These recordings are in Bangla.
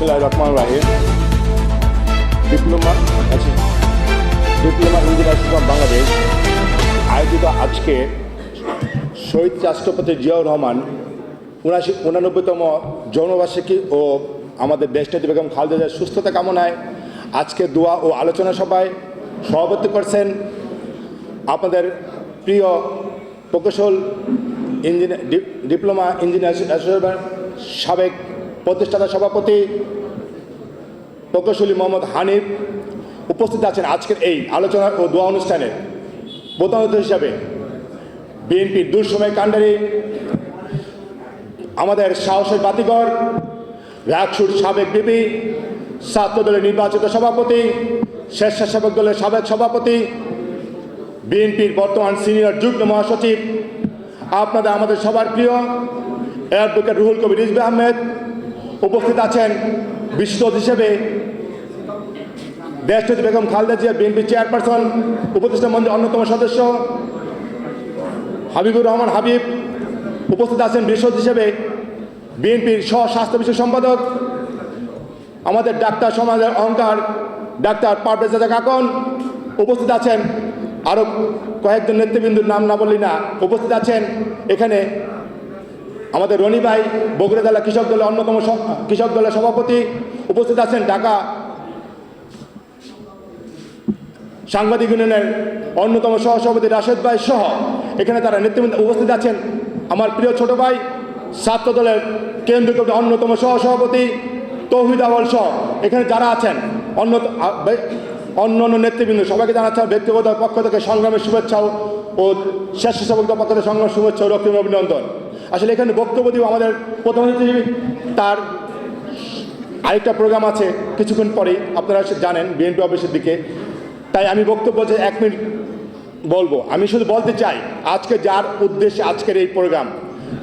বিসমুল্লাহ রহমান রাহিম ডিপ্লোমা আচ্ছা ডিপ্লোমা ইঞ্জিনিয়ার অফ বাংলাদেশ। আয়োজিত আজকে শহীদ রাষ্ট্রপতি জিয়াউর রহমান উনাশি উনানব্বইতম জন্মবার্ষিকী ও আমাদের দেশনেত্রী বেগম খালেদা সুস্থতা কামনায় আজকে দোয়া ও আলোচনা সভায় সভাপতি করছেন আপনাদের প্রিয় প্রকৌশল ইঞ্জিনিয়ার ডিপ্লোমা ইঞ্জিনিয়ার সাবেক প্রতিষ্ঠাতা সভাপতি প্রকৌশলী মোহাম্মদ হানিফ উপস্থিত আছেন আজকের এই আলোচনা ও দোয়া অনুষ্ঠানে। প্রধান হিসাবে বিএনপির দুঃসময় কাণ্ডারি, আমাদের সাহসের বাতিঘর রাকসুর সাবেক বিপি ছাত্র দলের নির্বাচিত সভাপতি, স্বেচ্ছাসেবক দলের সাবেক সভাপতি, বিএনপির বর্তমান সিনিয়র যুগ্ম মহাসচিব, আপনাদের আমাদের সবার প্রিয় অ্যাডভোকেট রুহুল কবির রিজবি আহমেদ উপস্থিত আছেন অতিথি হিসেবে দেশনেত্রী বেগম খালেদা জিয়া বিএনপি চেয়ারপারসন, উপদেষ্টা মন্ত্রীর অন্যতম সদস্য হাবিবুর রহমান হাবিব, উপস্থিত আছেন অতিথি হিসেবে বিএনপির সহ স্বাস্থ্য বিষয়ক সম্পাদক, আমাদের ডাক্তার সমাজের অহংকার, ডাক্তার পারভেজ রাজা কাকন, উপস্থিত আছেন আরও কয়েকজন নেতৃবৃন্দুর নাম না বললি না, উপস্থিত আছেন এখানে আমাদের রনি ভাই, বগুড়া জেলা কৃষক দলের অন্যতম কৃষক দলের সভাপতি উপস্থিত আছেন ঢাকা সাংবাদিক ইউনিয়নের অন্যতম সহসভাপতি রাশেদ ভাই সহ। এখানে তারা নেতৃবৃন্দ উপস্থিত আছেন। আমার প্রিয় ছোট ভাই, ছাত্র দলের কেন্দ্রীয় কমিটির অন্যতম সহসভাপতি তৌহিদ আওয়াল সহ। এখানে যারা আছেন, অন্য অন্য অন্য নেতৃবৃন্দ, সবাইকে জানাচ্ছে আমার ব্যক্তিগত পক্ষ থেকে সংগ্রামের শুভেচ্ছা ও- ও স্বেচ্ছাসেবকদের পক্ষ থেকে সংগ্রামের শুভেচ্ছা ও রক্তিম অভিনন্দন। আসলে এখানে বক্তব্য দিব আমাদের প্রথম অতিথি তার আরেকটা প্রোগ্রাম আছে কিছুক্ষণ পরেই, আপনারা জানেন বিএনপি অফিসের দিকে। তাই আমি বক্তব্য যে এক মিনিট বলব। আমি শুধু বলতে চাই, আজকে যার উদ্দেশ্যে আজকের এই প্রোগ্রাম,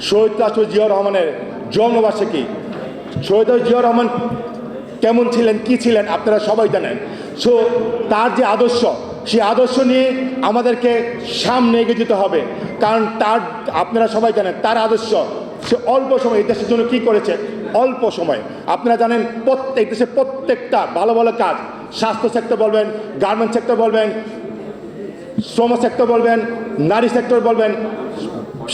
শহীদ রাষ্ট্র জিয়াউর রহমানের জন্মবার্ষিকী। শহীদ জিয়াউর রহমান কেমন ছিলেন, কি ছিলেন, আপনারা সবাই জানেন। সো তার যে আদর্শ, সেই আদর্শ নিয়ে আমাদেরকে সামনে এগিয়ে যেতে হবে। কারণ তার, আপনারা সবাই জানেন, তার আদর্শ, সে অল্প সময় এই দেশের জন্য কী করেছে? অল্প সময়। আপনারা জানেন, প্রত্যেক দেশের প্রত্যেকটা ভালো ভালো কাজ, স্বাস্থ্য সেক্টর বলবেন গার্মেন্ট সেক্টর বলবেন, শ্রম সেক্টর বলবেন, নারী সেক্টর বলবেন,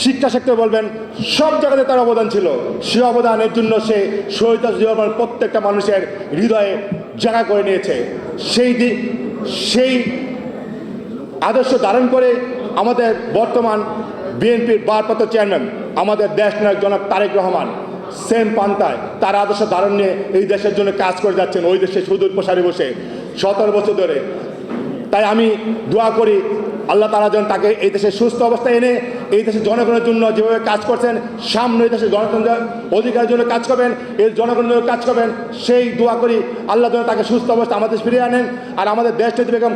শিক্ষা সেক্টর বলবেন, সব জায়গাতে তার অবদান ছিল। সে অবদানের জন্য সে শহীদ জিয়ার প্রত্যেকটা মানুষের হৃদয়ে জায়গা করে নিয়েছে। সেই সেই আদর্শ ধারণ করে আমাদের বর্তমান বিএনপির ভারপ্রাপ্ত চেয়ারম্যান, আমাদের দেশ নায়ক জনাব তারেক রহমান, সেম পান্তায় তার আদর্শ ধারণ নিয়ে এই দেশের জন্য কাজ করে যাচ্ছেন, ওই দেশে সুদূর প্রসারে বসে সতেরো বছর ধরে। তাই আমি দোয়া করি, আল্লাহ তালা যেন তাকে এই দেশে সুস্থ অবস্থায় এনে, এই দেশের জনগণের জন্য যেভাবে কাজ করছেন, সামনে এই দেশের জনগণের অধিকারের জন্য কাজ করবেন এই জনগণের জন্য কাজ করবেন, সেই দোয়া করি, আল্লাহ যেন তাকে সুস্থ অবস্থা আমাদের ফিরিয়ে আনেন, আর আমাদের দেশটা বেগম